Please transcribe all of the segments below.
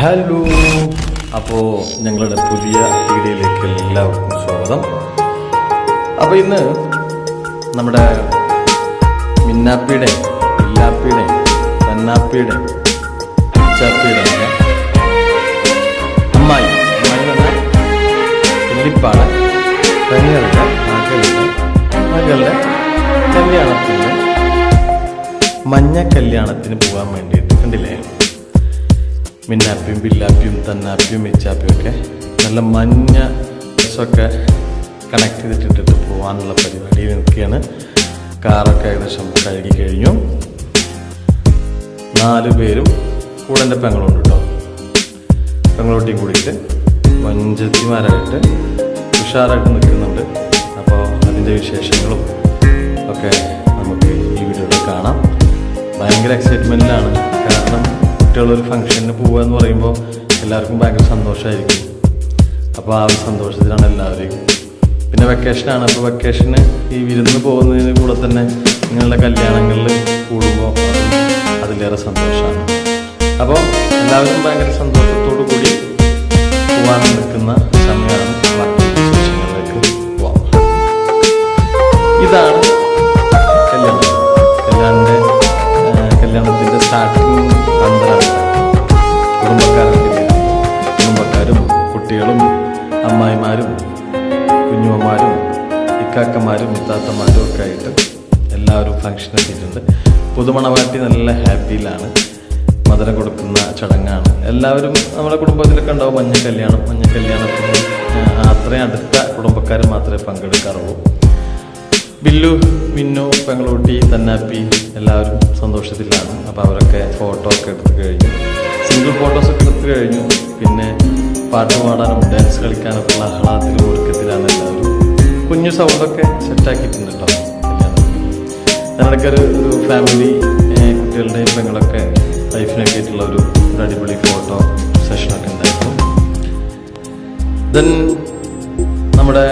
Hello. അപ്പോൾ ഞങ്ങളുടെ പുതിയ വീഡിയോയിലേക്ക് എല്ലാവർക്കും സ്വാഗതം. അപ്പോൾ ഇന്ന് നമ്മുടെ മിന്നാപ്പിയുടെ ഇല്ലാപ്പിയുടെ തന്നാപ്പിയുടെ ചാപ്പിയുടെ ഒക്കെ അമ്മായി. അമ്മായി പറഞ്ഞാൽ വെള്ളിപ്പാട് പെങ്ങളുടെ മകളുടെ മകളുടെ കല്യാണത്തിന് മഞ്ഞ കല്യാണത്തിന് പോകാൻ വേണ്ടിയിട്ട് കണ്ടില്ലേ? മിന്നാപ്പിയും ബില്ലാപ്പിയും തന്നാപ്പിയും മിച്ചാപ്പിയും ഒക്കെ നല്ല മഞ്ഞ ഡ്രസ്സൊക്കെ കണക്ട് ചെയ്തിട്ടിട്ട് പോകാനുള്ള പരിപാടിയിൽ നിൽക്കുകയാണ് കാറൊക്കെ ഏകദേശം കഴുകി കഴിഞ്ഞു. നാല് പേരും കൂടെ എന്റെ പെങ്ങളുണ്ട് കേട്ടോ. പെങ്ങളോട്ടിയും കൂടിയിട്ട് വഞ്ചത്തിമാരായിട്ട് ഉഷാറായിട്ട് നിൽക്കുന്നുണ്ട്. അപ്പോൾ അതിന്റെ വിശേഷങ്ങളും ഒക്കെ നമുക്ക് ഈ വീഡിയോയിൽ കാണാം. ഭയങ്കര എക്സൈറ്റ്മെന്റിലാണ് കാരണം കുട്ടികളൊരു ഫംഗ്ഷന് പോവുക എന്ന് പറയുമ്പോൾ എല്ലാവർക്കും ഭയങ്കര സന്തോഷമായിരിക്കും അപ്പോൾ ആ ഒരു സന്തോഷത്തിലാണ് എല്ലാവരെയും. പിന്നെ വെക്കേഷനാണ് അപ്പോൾ വെക്കേഷന് ഈ വിരുന്ന് പോകുന്നതിന് കൂടെ തന്നെ നിങ്ങളുടെ കല്യാണങ്ങളിൽ കൂടുമ്പോൾ അതും അതിലേറെ സന്തോഷമാണ്. അപ്പോൾ എല്ലാവരും ഭയങ്കര സന്തോഷത്തോടു കൂടി പോകാൻ എല്ലാവരും ഫംഗ്ഷൻ എത്തിയിട്ടുണ്ട് പുതുമണവാട്ടി നല്ല ഹാപ്പിയിലാണ് മധുരം കൊടുക്കുന്ന ചടങ്ങാണ്. എല്ലാവരും നമ്മുടെ കുടുംബത്തിലൊക്കെ ഉണ്ടാവും മഞ്ഞ കല്യാണം. മഞ്ഞ കല്യാണത്തിന് അത്രയും അടുത്ത കുടുംബക്കാർ മാത്രമേ പങ്കെടുക്കാറുള്ളൂ. ബില്ലു മിന്നു പെങ്ങളൂട്ടി തന്നാപ്പി എല്ലാവരും സന്തോഷത്തിലാണ്. അപ്പോൾ അവരൊക്കെ ഫോട്ടോ ഒക്കെ എടുത്തു കഴിഞ്ഞു. സിംഗിൾ ഫോട്ടോസ് ഒക്കെ എടുത്തു കഴിഞ്ഞു. പിന്നെ പാട്ട് പാടാനും ഡാൻസ് കളിക്കാനൊക്കെ ഉള്ള ആഹ്ലാദത്തിലും ഒരുക്കത്തിലാണ് എല്ലാവരും. കുഞ്ഞു സൗണ്ടൊക്കെ സെറ്റാക്കിയിട്ടുണ്ട് കേട്ടോ അതിനിടയ്ക്ക് ഒരു ഒരു ഫാമിലി കുട്ടികളുടെയും പെങ്ങളൊക്കെ ലൈഫിനൊക്കെ ആയിട്ടുള്ള ഒരു അടിപൊളി ഫോട്ടോ സെഷനൊക്കെ ഉണ്ടായിരുന്നു. ദെൻ നമ്മുടെ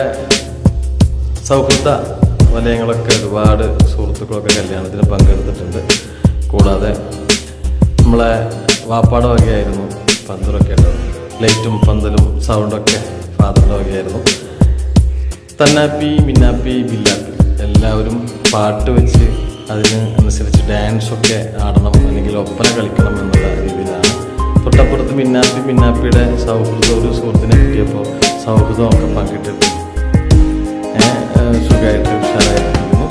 സൗഹൃദ വലയങ്ങളൊക്കെ ഒരുപാട് സുഹൃത്തുക്കളൊക്കെ കല്യാണത്തിന് പങ്കെടുത്തിട്ടുണ്ട്. കൂടാതെ നമ്മളെ വാപ്പാട വകയായിരുന്നു പന്തലൊക്കെ ലൈറ്റും പന്തലും സൗണ്ടൊക്കെ ഫാദറിന്റെ വകയായിരുന്നു. തന്നാപ്പി മിന്നാപ്പി ബില്ലാപ്പി. എല്ലാവരും പാട്ട് വെച്ച് അതിന് അനുസരിച്ച് ഡാൻസൊക്കെ ആടണം അല്ലെങ്കിൽ ഒപ്പന കളിക്കണം എന്നുള്ള രീതിയിലാണ്. തൊട്ടപ്പുറത്ത് മിന്നാപ്പി മിന്നാപ്പിയുടെ സൗഹൃദം ഒരു സുഹൃത്തിനെ കിട്ടിയപ്പോൾ സൗഹൃദമൊക്കെ പങ്കിട്ടിട്ട് സുഖമായിട്ട് ഉഷാറായിട്ടിരിക്കുന്നു.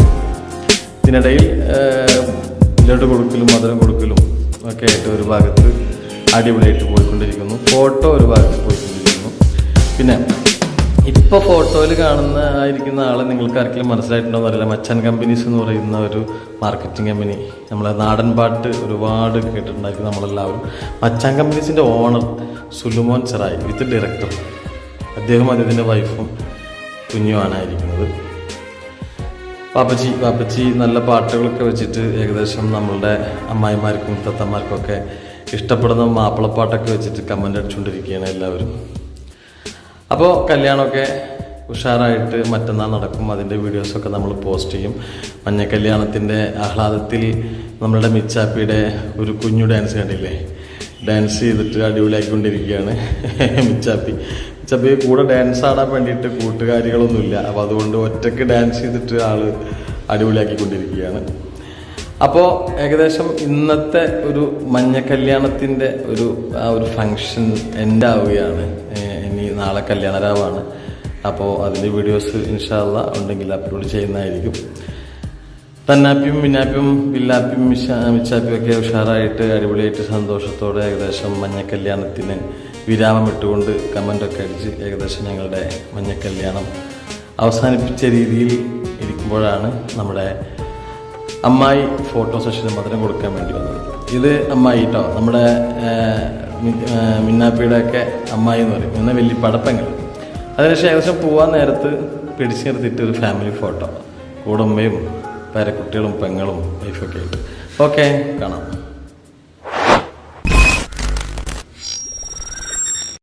ഇതിനിടയിൽ ലഡു കൊടുക്കലും മധുരം കൊടുക്കലും ഒക്കെ ആയിട്ട് ഒരു ഭാഗത്ത് അടിപൊളിയായിട്ട് പോയിക്കൊണ്ടിരിക്കുന്നു. ഫോട്ടോ ഒരു ഭാഗത്ത് പോയിക്കൊണ്ടിരിക്കുന്നു. പിന്നെ ഇപ്പോൾ ഫോട്ടോയിൽ കാണുന്ന ആയിരിക്കുന്ന ആളെ നിങ്ങൾക്ക് ആർക്കെങ്കിലും മനസ്സിലായിട്ടുണ്ടോ എന്നറിയില്ല. മച്ചാൻ കമ്പനീസ് എന്ന് പറയുന്ന ഒരു മാർക്കറ്റിംഗ് കമ്പനി നമ്മളെ നാടൻ പാട്ട് ഒരുപാട് കേട്ടിട്ടുണ്ടായിരിക്കും നമ്മളെല്ലാവരും. Machan കമ്പനീസിന്റെ owner Sulumon Cherai with director അദ്ദേഹം അദ്ദേഹത്തിന്റെ വൈഫും കുഞ്ഞുമാണായിരിക്കുന്നത് പാപ്പച്ചി പാപ്പച്ചി നല്ല പാട്ടുകളൊക്കെ വെച്ചിട്ട് ഏകദേശം നമ്മളുടെ അമ്മായിമാർക്കും തത്തമാർക്കൊക്കെ ഇഷ്ടപ്പെടുന്ന മാപ്പിളപ്പാട്ടൊക്കെ വെച്ചിട്ട് കമന്റ് അടിച്ചുകൊണ്ടിരിക്കുകയാണ് എല്ലാവരും. അപ്പോൾ കല്യാണമൊക്കെ ഉഷാറായിട്ട് മറ്റന്നാൾ നടക്കും. അതിന്റെ വീഡിയോസൊക്കെ നമ്മൾ പോസ്റ്റ് ചെയ്യും. മഞ്ഞ കല്യാണത്തിന്റെ ആഹ്ലാദത്തിൽ നമ്മളുടെ മിച്ചാപ്പിയുടെ ഒരു കുഞ്ഞു ഡാൻസ് കണ്ടില്ലേ? ഡാൻസ് ചെയ്തിട്ട് അടിപൊളിയാക്കിക്കൊണ്ടിരിക്കുകയാണ് മിച്ചാപ്പി. മിച്ചാപ്പി കൂടെ ഡാൻസ് ആടാൻ വേണ്ടിയിട്ട് കൂട്ടുകാരികളൊന്നുമില്ല. അപ്പോൾ അതുകൊണ്ട് ഒറ്റയ്ക്ക് ഡാൻസ് ചെയ്തിട്ട് ആൾ അടിപൊളിയാക്കിക്കൊണ്ടിരിക്കുകയാണ്. അപ്പോൾ ഏകദേശം ഇന്നത്തെ ഒരു മഞ്ഞ കല്യാണത്തിന്റെ ഒരു ആ ഒരു ഫങ്ഷൻ എൻഡ് ആവുകയാണ്. ഏഹ് ഇനി നാളെ കല്യാണരാവാണ്. അപ്പോൾ അതിന്റെ വീഡിയോസ് ഇൻഷാല്ല ഉണ്ടെങ്കിൽ അപ്ലോഡ് ചെയ്യുന്നതായിരിക്കും. തന്നാപ്പിയും മിന്നാപ്പിയും വില്ലാപ്പിയും മിച്ചാപ്പിയും ഒക്കെ ഉഷാറായിട്ട് അടിപൊളിയായിട്ട് സന്തോഷത്തോടെ ഏകദേശം മഞ്ഞ കല്യാണത്തിന് വിരാമം ഇട്ടുകൊണ്ട് കമന്റൊക്കെ അടിച്ച് ഏകദേശം ഞങ്ങളുടെ മഞ്ഞ കല്യാണം അവസാനിപ്പിച്ച രീതിയിൽ ഇരിക്കുമ്പോഴാണ് നമ്മുടെ അമ്മായി ഫോട്ടോ സെഷന് മധുരം കൊടുക്കാൻ വേണ്ടി വന്നത്. ഇത് അമ്മായി കേട്ടോ നമ്മുടെ ഏഹ്, മി- ഏഹ്, മിന്നാപ്പിയുടെ ഒക്കെ അമ്മായി എന്ന് പറയും. എന്നാൽ വലിയ പടപ്പങ്ങൾ അതിനുശേഷം ഏകദേശം പോവാൻ നേരത്ത് പിടിച്ചു നിർത്തിയിട്ട് ഒരു ഫാമിലി ഫോട്ടോ കൂടുമ്പയും പേരക്കുട്ടികളും പെങ്ങളും വൈഫൊക്കെ ആയിട്ട്. ഓക്കെ കാണാം.